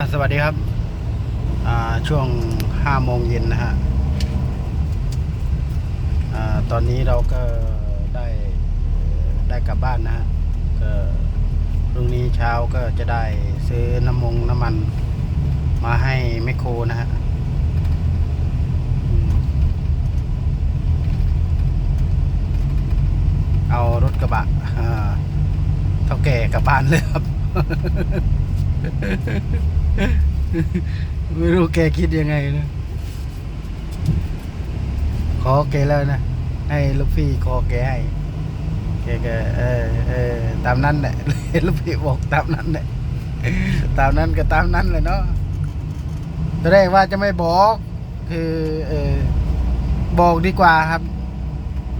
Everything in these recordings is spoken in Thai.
สวัสดีครับช่วงห้าโมงเย็นนะฮะอตอนนี้เราก็ได้ได้กลับบ้านนะฮะก็พรุ่งนี้เช้าก็จะได้ซื้อน้ำมงน้ำมันมาให้แมคโครนะฮะเอารถกระบะเท่าแก่กลับบ้านเลยครับ ไม่รู้แกคิดยังไงนะ ขอแกแล้วนะ ให้ลูกพี่ขอแกให้ แกก็เออเออตามนั้นแหละลูกพี่บอกตามนั้นแหละ ตามนั้นก็ตามนั้นเลยเนาะตอนแรกว่าจะไม่บอก คือเออบอกดีกว่าครับ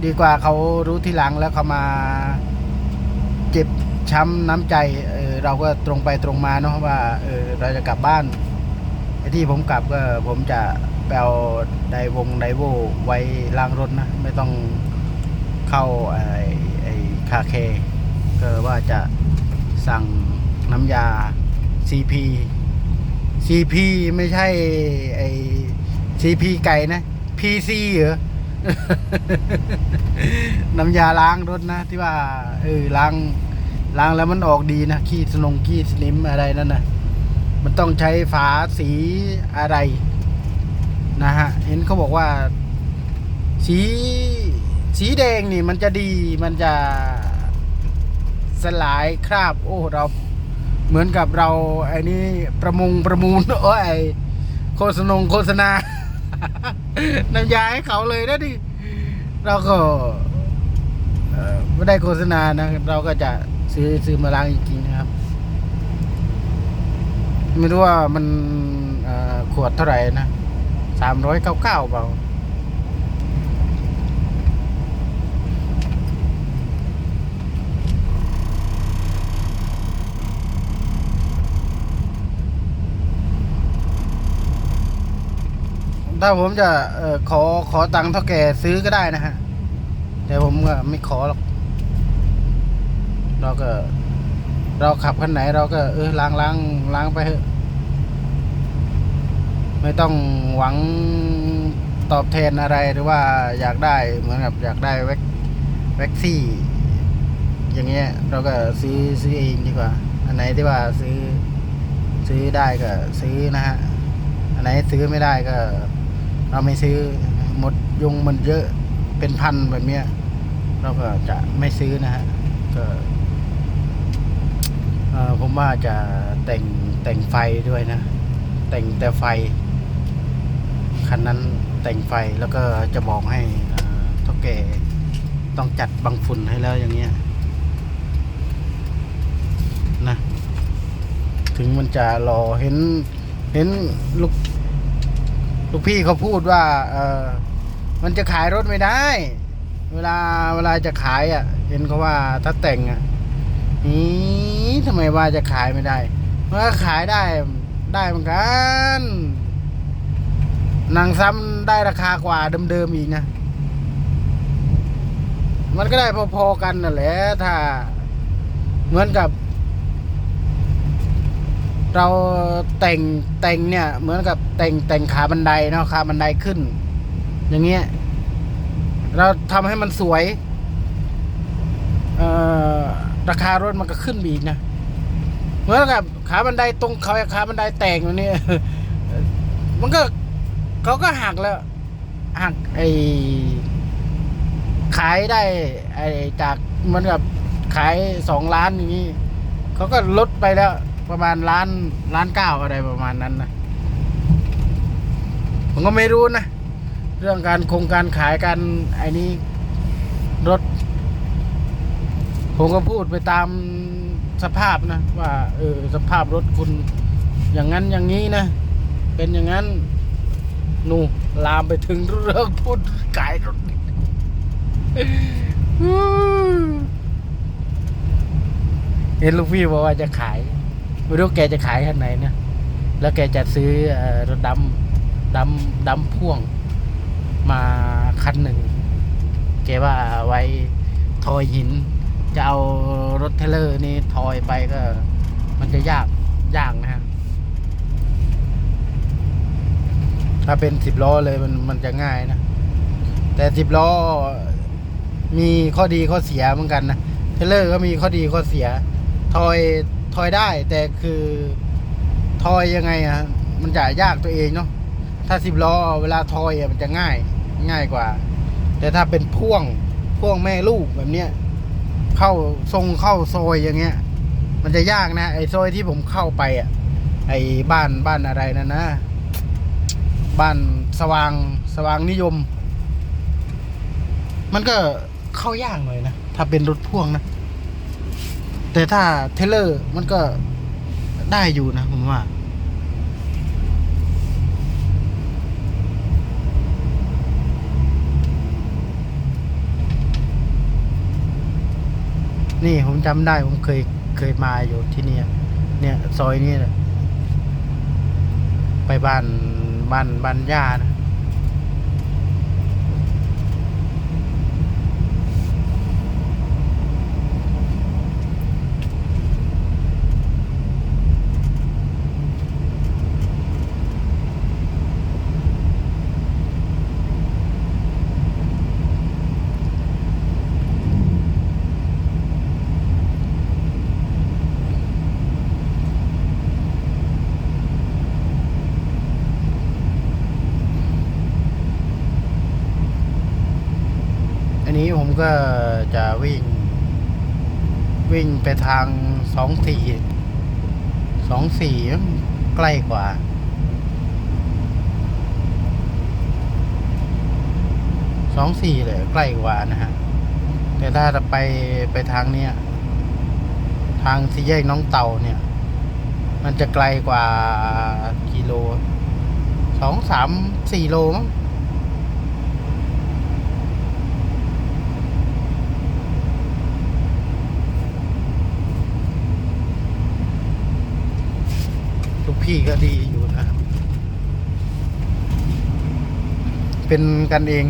ดีกว่าเขารู้ทีหลังแล้วเขามาเจ็บ ช้ำน้ำใจเเราก็ตรงไปตรงมาเนาะว่าเเราจะกลับบ้านไอ้ที่ผมกลับก็ผมจะไปเอาไดวงไดโวไว้ล้างรถนะ ไม่ต้องเข้าไอ้ไอ้คาเคก็ว่าจะสั่งน้ำยา CP CP ไม่ใช่ไอ้ CP ไก่นะ PC เหรอ น้ำยาล้างรถนะ ที่ว่าเออล้าง ล้างแล้วมันออกดีนะขี้สนงขี้สนิมอะไรนั่นนะมันต้องใช้ฝาสีอะไรนะฮะเห็นเขาบอกว่า สีสีแดงนี่มันจะดีมันจะสลายคราบ โอ้เราเหมือนกับเราไอ้นี่ประมงประมูลโอ้ไอโฆษณงโฆษณา น้ำยาให้เขาเลยนะดิเราก็ไม่ได้โฆษณานะ เราก็จะ ซื้อซื้อมาล้างจริงๆนะครับ ไม่รู้ว่ามันขวดเท่าไหร่นะสามร้อยเก้าเก้าเปล่าถ้าผมจะออขอขอตังค์เท่าแก่ซื้อก็ได้นะฮะ แต่ผมก็ไม่ขอหรอก เราก็ เราขับคันไหน เราก็เออล้างล้างล้างไปเถอะไม่ต้องหวังตอบแทนอะไรหรือว่าอยากได้เหมือนกับอยากได้แว็กแว็กซี่ อย่างเงี้ย เราก็ซื้อซื้อเองดีกว่า อันไหนที่ว่าซื้อซื้อได้ก็ซื้อนะฮะอันไหนซื้อไม่ได้ก็ เราไม่ซื้อหมดยุงมันเยอะเป็นพันแบบเนี้ยเราก็จะไม่ซื้อนะฮะก็ ผมว่าจะแต่งแต่งไฟด้วยนะ แต่งแต่ไฟ คันนั้นแต่งไฟแล้วก็จะบอกให้เอ่อเท่าแก่ต้องจัดบังฝุ่นให้แล้วอย่างเงี้ยนะถึงมันจะรอเห็นเห็นลูกลูกพี่เขาพูดว่า เออมันจะขายรถไม่ได้ เวลาเวลาจะขายอะ เห็นเขาว่าถ้าแต่งอะนี่ ทำไมว่าจะขายไม่ได้ มันก็ขายได้ได้เหมือนกันหนังซ้ำได้ราคากว่าเดิมๆอีกนะ มันก็ได้พอๆกันนั่นแหละ ถ้าเหมือนกับ เราแต่งแต่งเนี่ย เหมือนกับแต่งแต่งขาบันไดเนาะขาบันไดขึ้น อย่างเงี้ย เราทำให้มันสวย เอ่อราคารถมันก็ขึ้นไปอีกนะ มือนกับขาบันไดตรงเขาขาบันไดแต่งอยู่นี่มันก็เขาก็หักแล้วหักไอขายได้ ไอจากเหมือนกับขายสองล้านอย่างนี้เขาก็ลดไปแล้ว ประมาณล้านล้านเก้าอะไรประมาณนั้นนะผมก็ไม่รู้นะ เรื่องการโครงการขายการไอ้นี้รถ ผมก็พูดไปตาม สภาพนะ ว่าเออสภาพรถคุณอย่างนั้นอย่างนี้นะ เป็นอย่างนั้นนู่ลามไปถึงเรื่องพูดขายรถเห็นลูกพี่บอกว่าจะขายไม่รู้แกจะขายคันไหนนะแล้วแกจะซื้อเอ่อรถดำดำดำพ่วง มาคันหนึ่งแกว่าไว้ทอยหิน จะเอารถเทเลอร์นี่ทอยไปก็ มันจะยากยากนะฮะถ้าเป็นสิบล้อเลยมันมันจะง่ายนะ แต่สิบล้อมีข้อดีข้อเสียเหมือนกันนะเทเลอร์ก็มีข้อดีข้อเสีย ทอยทอยได้ แต่คือทอยยังไงอะมันจะยากตัวเองเนาะถ้าสิบล้อเวลาทอยอะมันจะง่ายง่ายกว่า แต่ถ้าเป็นพ่วงพ่วงแม่ลูกแบบเนี้ย เข้าทรงเข้าซอยอย่างเงี้ย มันจะยากนะ ไอ้ซอยที่ผมเข้าไปอะ ไอ้บ้านบ้านอะไรนั่นนะ บ้านสว่างสว่างนิยม มันก็เข้ายากหน่อยนะ ถ้าเป็นรถพ่วงนะ แต่ถ้าเทเลอร์มันก็ได้อยู่นะผมว่า นี่ผมจำได้ผมเคยเคยมาอยู่ที่เนี่ยเนี่ย ซอยนี้แหละไปบ้านบ้านบ้านย่านะ อั นนี้ผมก็จะวิ่ง วิ่งไปทางสองสี่สองสี่ใกล้กว่า สองสี่เลยใกล้กว่านะฮะ แต่ถ้าจะไปไปทางเนี้ย ทางสี่แยกน้องเต่าเนี่ย มันจะไกลกว่ากิโลสองสามสี่โลมั้ง ที่ก็ดีอยู่นะครับ เป็นกันเอง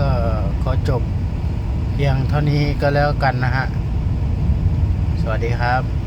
ก็ขอจบเพียงเท่านี้ก็แล้วกันนะฮะ สวัสดีครับ